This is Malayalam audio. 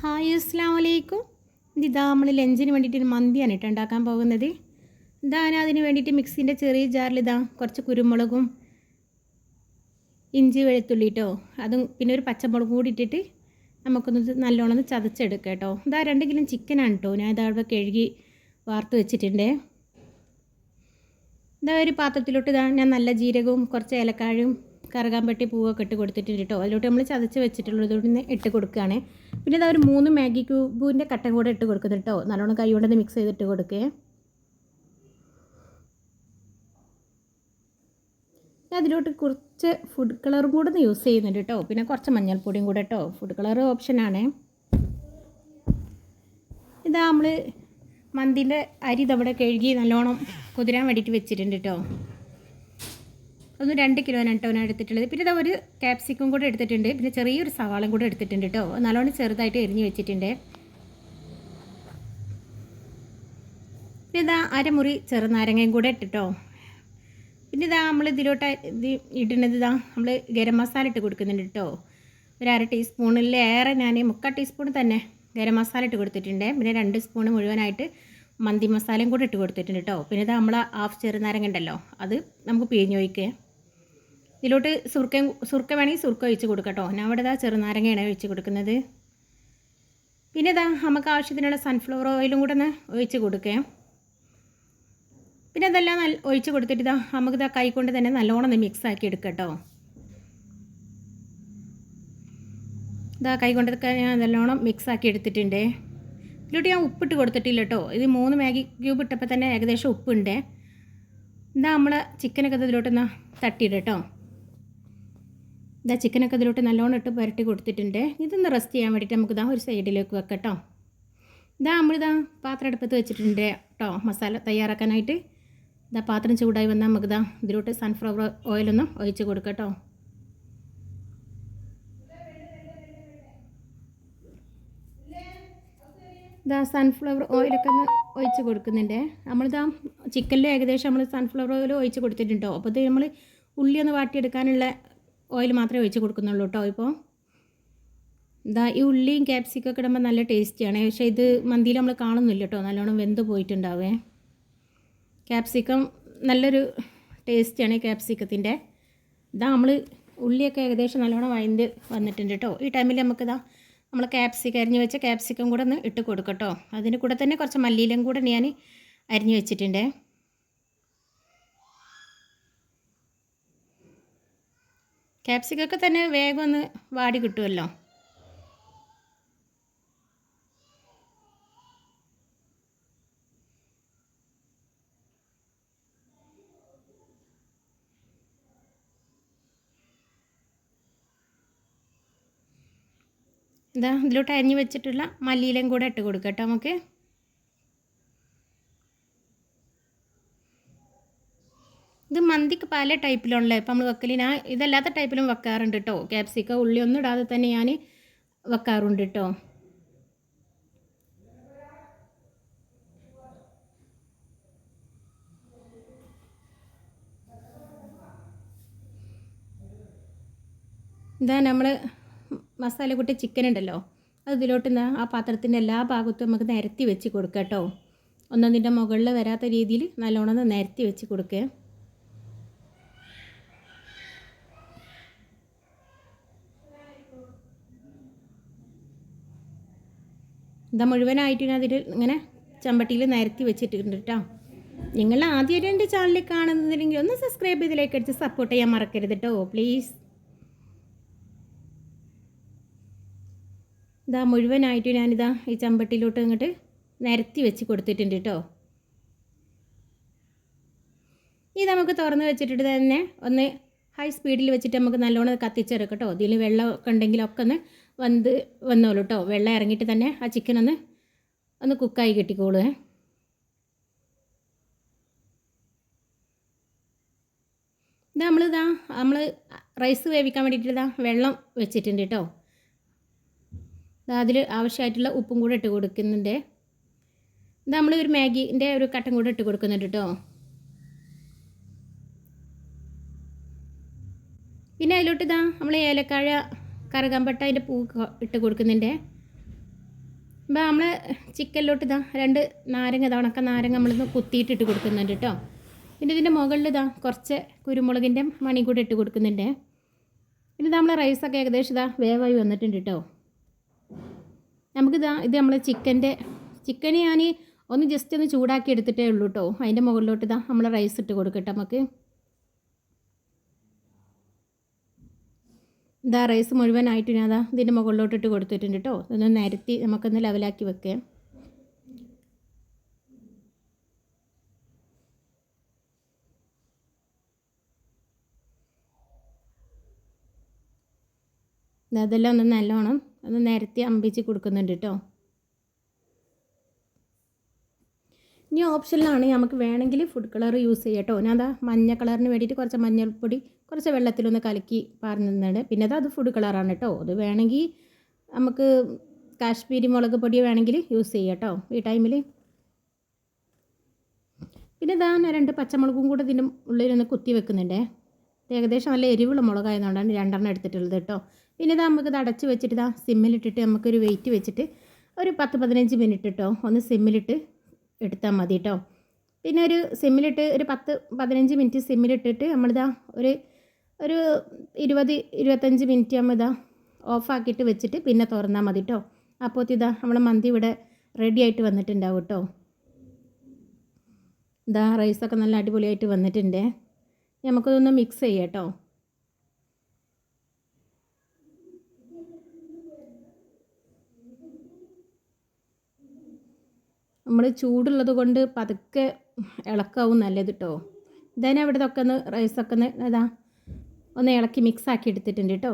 ഹായ് അസ്സാം വലൈക്കും ഇതാ നമ്മൾ ലഞ്ചിന് വേണ്ടിയിട്ട് മന്തിയാണ് കേട്ടോ ഉണ്ടാക്കാൻ പോകുന്നത്. ഇതാ ഞാൻ അതിന് വേണ്ടിയിട്ട് മിക്സിന്റെ ചെറിയ ജാറിൽ ഇതാ കുറച്ച് കുരുമുളകും ഇഞ്ചി വെളുത്തുള്ളി കേട്ടോ അതും പിന്നെ ഒരു പച്ചമുളകും കൂടി ഇട്ടിട്ട് നമുക്കൊന്ന് നല്ലോണം ഒന്ന് ചതച്ചെടുക്കാം കേട്ടോ. ഇതാ രണ്ട് കിലോ ചിക്കനാണ് കേട്ടോ ഞാൻ ഇതാ കഴുകി വാർത്ത് വെച്ചിട്ടുണ്ട്. ഇതാ ഒരു പാത്രത്തിലോട്ട് ഇതാ ഞാൻ നല്ല ജീരകവും കുറച്ച് ഏലക്കാഴും കറുകാമ്പട്ടി പൂവൊക്കെ ഇട്ട് കൊടുത്തിട്ടുണ്ട് കേട്ടോ അതിലോട്ട് നമ്മൾ ചതച്ച് വെച്ചിട്ടുള്ളതുകൊണ്ട് ഇട്ട് കൊടുക്കുകയാണ്. പിന്നെ ഇതാ ഒരു മൂന്ന് മാഗി ക്യൂബിന്റെ കട്ടൻ കൂടെ ഇട്ട് കൊടുക്കുന്നത് കേട്ടോ. നല്ലോണം കൈ കൊണ്ടത് മിക്സ് ചെയ്തിട്ട് കൊടുക്കേ. അതിലോട്ട് കുറച്ച് ഫുഡ് കളറും കൂടെ ഒന്ന് യൂസ് ചെയ്യുന്നുണ്ട് കേട്ടോ. പിന്നെ കുറച്ച് മഞ്ഞൾപ്പൊടിയും കൂടെ കേട്ടോ. ഫുഡ് കളർ ഓപ്ഷനാണ് ഇതാ നമ്മൾ മന്തിന്റെ അരി ഇതവിടെ കഴുകി നല്ലോണം കുതിരാൻ വേണ്ടിയിട്ട് വെച്ചിട്ടുണ്ട് കേട്ടോ. ഒന്ന് രണ്ട് കിലോനാണ് കേട്ടോ ഞാൻ എടുത്തിട്ടുള്ളത്. പിന്നെ ഇതാ ഒരു ക്യാപ്സിക്കും കൂടെ എടുത്തിട്ടുണ്ട്. പിന്നെ ചെറിയൊരു സവാളയും കൂടെ എടുത്തിട്ടുണ്ട് കേട്ടോ. നല്ലോണം ചെറുതായിട്ട് എരിഞ്ഞ് വെച്ചിട്ടുണ്ട്. പിന്നെ ഇതാ അരമുറി ചെറുനാരങ്ങയും കൂടെ ഇട്ടിട്ടോ പിന്നെ ഇതാ നമ്മൾ ഇതിലോട്ട് ഇത് ഇടുന്നത് ഇതാ നമ്മൾ ഗരം മസാല ഇട്ട് കൊടുക്കുന്നുണ്ട് കേട്ടോ. ഒരു അര ടീസ്പൂണിലേറെ ഞാൻ മുക്കാൽ ടീസ്പൂൺ തന്നെ ഗരം മസാല ഇട്ട് കൊടുത്തിട്ടുണ്ട്. പിന്നെ രണ്ട് സ്പൂൺ മുഴുവനായിട്ട് മന്തി മസാലയും കൂടെ ഇട്ട് കൊടുത്തിട്ടുണ്ട് കേട്ടോ. പിന്നെ ഇത് നമ്മൾ ഹാഫ് ചെറുനാരങ്ങ ഉണ്ടല്ലോ അത് നമുക്ക് പിഴിഞ്ഞൊഴിക്കുക ഇതിലോട്ട് സുർക്ക സുർക്ക വേണമെങ്കിൽ സുർക്ക ഒഴിച്ച് കൊടുക്കട്ടോ ഞാൻ അവിടെ ഇതാ ചെറുനാരങ്ങയാണ് ഒഴിച്ച് കൊടുക്കുന്നത്. പിന്നെ ഇതാ നമുക്ക് ആവശ്യത്തിനുള്ള സൺഫ്ലവർ ഓയിലും കൂടെ ഒന്ന് ഒഴിച്ച് കൊടുക്കാം. പിന്നെ അതെല്ലാം നല്ല ഒഴിച്ച് കൊടുത്തിട്ട് ഇതാ നമുക്കിതാ കൈ കൊണ്ട് തന്നെ നല്ലോണം ഒന്ന് മിക്സ് ആക്കി എടുക്കട്ടോ ഇതാ കൈ കൊണ്ട് ഞാൻ നല്ലോണം മിക്സ് ആക്കി എടുത്തിട്ടുണ്ട്. ഇതിലോട്ട് ഞാൻ ഉപ്പിട്ട് കൊടുത്തിട്ടില്ല കേട്ടോ. ഇത് മൂന്ന് മാഗി ക്യൂബ് ഇട്ടപ്പോൾ തന്നെ ഏകദേശം ഉപ്പുണ്ട്. ഇതാ നമ്മൾ ചിക്കനൊക്കെ ഇതിലോട്ടൊന്ന് തട്ടിയിടട്ടോ ഇതാ ചിക്കനൊക്കെ ഇതിലോട്ട് നല്ലോണം ഇട്ട് പുരട്ടി കൊടുത്തിട്ടുണ്ട്. ഇതൊന്ന് റെസ്റ്റ് ചെയ്യാൻ വേണ്ടിയിട്ട് നമുക്ക് ഇതാ ഒരു സൈഡിലേക്ക് വെക്കട്ടോ. ഇതാ നമ്മളിതാ പാത്രം അടുപ്പത്ത് വെച്ചിട്ടുണ്ട് കേട്ടോ മസാല തയ്യാറാക്കാനായിട്ട്. ഇതാ പാത്രം ചൂടായി വന്നാൽ നമുക്ക് ഇതാ ഇതിലോട്ട് സൺഫ്ലവർ ഓയിലൊന്നും ഒഴിച്ച് കൊടുക്കട്ടോ. ഇതാ സൺഫ്ലവർ ഓയിലൊക്കെ ഒന്ന് ഒഴിച്ച് കൊടുക്കുന്നുണ്ട്. നമ്മളിതാ ചിക്കനിൽ ഏകദേശം നമ്മൾ സൺഫ്ലവർ ഓയിൽ ഒഴിച്ച് കൊടുത്തിട്ടുണ്ടോ അപ്പോൾ ഇത് നമ്മൾ ഉള്ളി ഒന്ന് വാട്ടിയെടുക്കാനുള്ള ഓയിൽ മാത്രമേ ഒഴിച്ച് കൊടുക്കുന്നുള്ളൂ കേട്ടോ ഇപ്പോൾ. ഇതാ ഈ ഉള്ളിയും ക്യാപ്സിക്കും ഒക്കെ ഇടുമ്പോൾ നല്ല ടേസ്റ്റിയാണ് പക്ഷേ ഇത് മന്തിയിൽ നമ്മൾ കാണുന്നില്ല കേട്ടോ. നല്ലോണം വെന്ത് പോയിട്ടുണ്ടാവേ. ക്യാപ്സിക്കം നല്ലൊരു ടേസ്റ്റിയാണ് ക്യാപ്സിക്കത്തിന്റെ ഇതാ നമ്മൾ ഉള്ളിയൊക്കെ ഏകദേശം നല്ലോണം വഴണ്ട് വന്നിട്ടുണ്ട് കേട്ടോ. ഈ ടൈമിൽ നമുക്കിതാ നമ്മൾ ക്യാപ്സിക്കം അരിഞ്ഞ് വെച്ച ക്യാപ്സിക്കം കൂടെ ഒന്ന് ഇട്ട് കൊടുക്കട്ടോ അതിന് കൂടെ തന്നെ കുറച്ച് മല്ലിയിലും കൂടെ ഞാൻ അരിഞ്ഞ് വെച്ചിട്ടുണ്ട്. ക്യാപ്സിക്കൊക്കെ തന്നെ വേഗം ഒന്ന് വാടി കിട്ടുമല്ലോ. ഇതാ ഇതിലോട്ട് അരിഞ്ഞ് വെച്ചിട്ടുള്ള മല്ലിയിലും കൂടെ ഇട്ട് കൊടുക്കാം കേട്ടോ നമുക്ക്. ഇത് മന്തിക്ക് പല ടൈപ്പിലുള്ള. ഇപ്പം നമ്മൾ വെക്കൽ ഞാൻ ഇതല്ലാത്ത ടൈപ്പിലും വെക്കാറുണ്ട് കേട്ടോ ക്യാപ്സിക്ക ഉള്ളി ഒന്നും ഇടാതെ തന്നെ ഞാൻ വെക്കാറുണ്ട് കേട്ടോ ഇതാ നമ്മൾ മസാല കൂട്ടി ചിക്കൻ ഉണ്ടല്ലോ. അത് ഇതിലോട്ട് ആ പാത്രത്തിന്റെ എല്ലാ ഭാഗത്തും നമുക്ക് നിരത്തി വെച്ച് കൊടുക്കാം കേട്ടോ ഒന്നതിന്റെ മുകളിൽ വരാത്ത രീതിയിൽ നല്ലോണം നിരത്തി വെച്ച് കൊടുക്കുക ഇതാ മുഴുവനായിട്ട് അതിൽ ഇങ്ങനെ ചമ്പട്ടിയിൽ നിരത്തി വെച്ചിട്ടുണ്ട് കേട്ടോ നിങ്ങൾ ആദ്യമായിട്ട് എന്റെ ചാനലിൽ കാണുന്നില്ലെങ്കിൽ ഒന്ന് സബ്സ്ക്രൈബ് ചെയ്തിലേക്ക് അടിച്ച് സപ്പോർട്ട് ചെയ്യാൻ മറക്കരുത് കേട്ടോ പ്ലീസ് ഇതാ മുഴുവനായിട്ട് ഞാനിതാ ഈ ചമ്പട്ടിയിലോട്ട് ഇങ്ങോട്ട് നിരത്തി വെച്ച് കൊടുത്തിട്ടുണ്ട് കേട്ടോ ഇത് നമുക്ക് തുറന്ന് വെച്ചിട്ട് തന്നെ ഒന്ന് ഹൈ സ്പീഡിൽ വെച്ചിട്ട് നമുക്ക് നല്ലോണം കത്തിച്ചെടുക്കാം കേട്ടോ. ഇതിൽ വെള്ളമൊക്കെ ഉണ്ടെങ്കിലൊക്കെ ഒന്ന് വന്ന് വന്നോളൂ കേട്ടോ. വെള്ളം ഇറങ്ങിയിട്ട് തന്നെ ആ ചിക്കൻ ഒന്ന് ഒന്ന് കുക്കായി കിട്ടിക്കോളൂ ഇത് നമ്മളിതാ നമ്മൾ റൈസ് വേവിക്കാൻ വേണ്ടിയിട്ട് ഇതാ വെള്ളം വെച്ചിട്ടുണ്ട് കേട്ടോ. അതിൽ ആവശ്യമായിട്ടുള്ള ഉപ്പും കൂടെ ഇട്ട് കൊടുക്കുന്നുണ്ട്. ഇത് നമ്മൾ ഒരു മാഗീന്റെ ഒരു കട്ടൻ കൂടെ ഇട്ട് കൊടുക്കുന്നുണ്ട് കേട്ടോ. പിന്നെ അതിലോട്ട് ഇതാ നമ്മൾ ഏലക്കാഴ കറുകമ്പട്ട അതിന്റെ പൂ ഇട്ട് കൊടുക്കുന്നുണ്ട്. അപ്പോൾ നമ്മൾ ചിക്കനിലോട്ട് ഇതാ രണ്ട് നാരങ്ങ ഇതാ ഉണക്ക നാരങ്ങ നമ്മളിന്ന് കുത്തിയിട്ടിട്ട് കൊടുക്കുന്നുണ്ട് കേട്ടോ പിന്നെ ഇതിന്റെ മുകളിൽ ഇതാ കുറച്ച് കുരുമുളകിന്റെ മണി കൂടെ ഇട്ട് കൊടുക്കുന്നുണ്ട്. പിന്നെ നമ്മൾ റൈസൊക്കെ ഏകദേശം ഇതാ വേവായി വന്നിട്ടുണ്ട് കേട്ടോ നമുക്കിതാ ഇത് നമ്മൾ ചിക്കന്റെ ചിക്കന് ഞാൻ ഒന്ന് ജസ്റ്റ് ഒന്ന് ചൂടാക്കി എടുത്തിട്ടേ ഉള്ളൂ കേട്ടോ അതിന്റെ മുകളിലോട്ട് ഇതാ നമ്മൾ റൈസ് ഇട്ട് കൊടുക്കട്ടെ നമുക്ക്. ഇതാ റൈസ് മുഴുവനായിട്ട് ഞാൻ അതാ ഇതിന്റെ മുകളിലോട്ടിട്ട് കൊടുത്തിട്ടുണ്ട് കേട്ടോ ഇതൊന്ന് നിരത്തി നമുക്കൊന്ന് ലെവലാക്കി വെക്കാം. അതെല്ലാം ഒന്ന് നല്ലോണം ഒന്ന് നിരത്തി അമ്പിച്ച് കൊടുക്കുന്നുണ്ട് കേട്ടോ ഇനി ഓപ്ഷനിലാണ് നമുക്ക് വേണമെങ്കിൽ ഫുഡ് കളർ യൂസ് ചെയ്യാം കേട്ടോ. ഞാൻ അതാ മഞ്ഞ കളറിന് വേണ്ടിയിട്ട് കുറച്ച് മഞ്ഞൾപ്പൊടി കുറച്ച് വെള്ളത്തിലൊന്ന് കലക്കി പറഞ്ഞിരുന്നുണ്ട് പിന്നെ അത് അത് ഫുഡ് കളറാണ് കേട്ടോ. അത് വേണമെങ്കിൽ നമുക്ക് കാശ്മീരി മുളക് പൊടി വേണമെങ്കിൽ യൂസ് ചെയ്യാം കേട്ടോ. ഈ ടൈമിൽ പിന്നെ ഇതാ രണ്ട് പച്ചമുളകും കൂടെ ഇതിന്റെ ഉള്ളിലൊന്ന് കുത്തി വെക്കുന്നുണ്ടേ. ഏകദേശം നല്ല എരിവുള്ള മുളകായതുകൊണ്ടാണ് രണ്ടെണ്ണം എടുത്തിട്ടുള്ളത് കേട്ടോ. പിന്നെ ഇതാ നമുക്ക് ഇത് അടച്ച് വെച്ചിട്ട് ഇതാ സിമ്മിലിട്ടിട്ട് നമുക്കൊരു വെയിറ്റ് വെച്ചിട്ട് ഒരു പത്ത് പതിനഞ്ച് മിനിറ്റ് കേട്ടോ ഒന്ന് സിമ്മിലിട്ട് എടുത്താൽ മതി കേട്ടോ പിന്നെ ഒരു സിമ്മിലിട്ട് ഒരു പത്ത് പതിനഞ്ച് മിനിറ്റ് സിമ്മിലിട്ടിട്ട് നമ്മളിതാ ഒരു ഒരു ഇരുപത് ഇരുപത്തഞ്ച് മിനിറ്റ് നമ്മൾ ഇതാ ഓഫാക്കിയിട്ട് വെച്ചിട്ട് പിന്നെ തുറന്നാൽ മതി കേട്ടോ അപ്പോൾ ഇതാ നമ്മളെ മന്തി ഇവിടെ റെഡി ആയിട്ട് വന്നിട്ടുണ്ടാവും കേട്ടോ ഇതാ റൈസൊക്കെ നല്ല അടിപൊളിയായിട്ട് വന്നിട്ടുണ്ട്. നമുക്കതൊന്ന് മിക്സ് ചെയ്യാം കേട്ടോ നമ്മൾ ചൂടുള്ളത് കൊണ്ട് പതുക്കെ ഇളക്കാവും നല്ലത് കേട്ടോ ഇതന്നെ അവിടെ ഇതൊക്കെ ഒന്ന് റൈസൊക്കെ ഒന്ന് ഇതാ ഒന്ന് ഇളക്കി മിക്സ് ആക്കി എടുത്തിട്ടുണ്ട് കേട്ടോ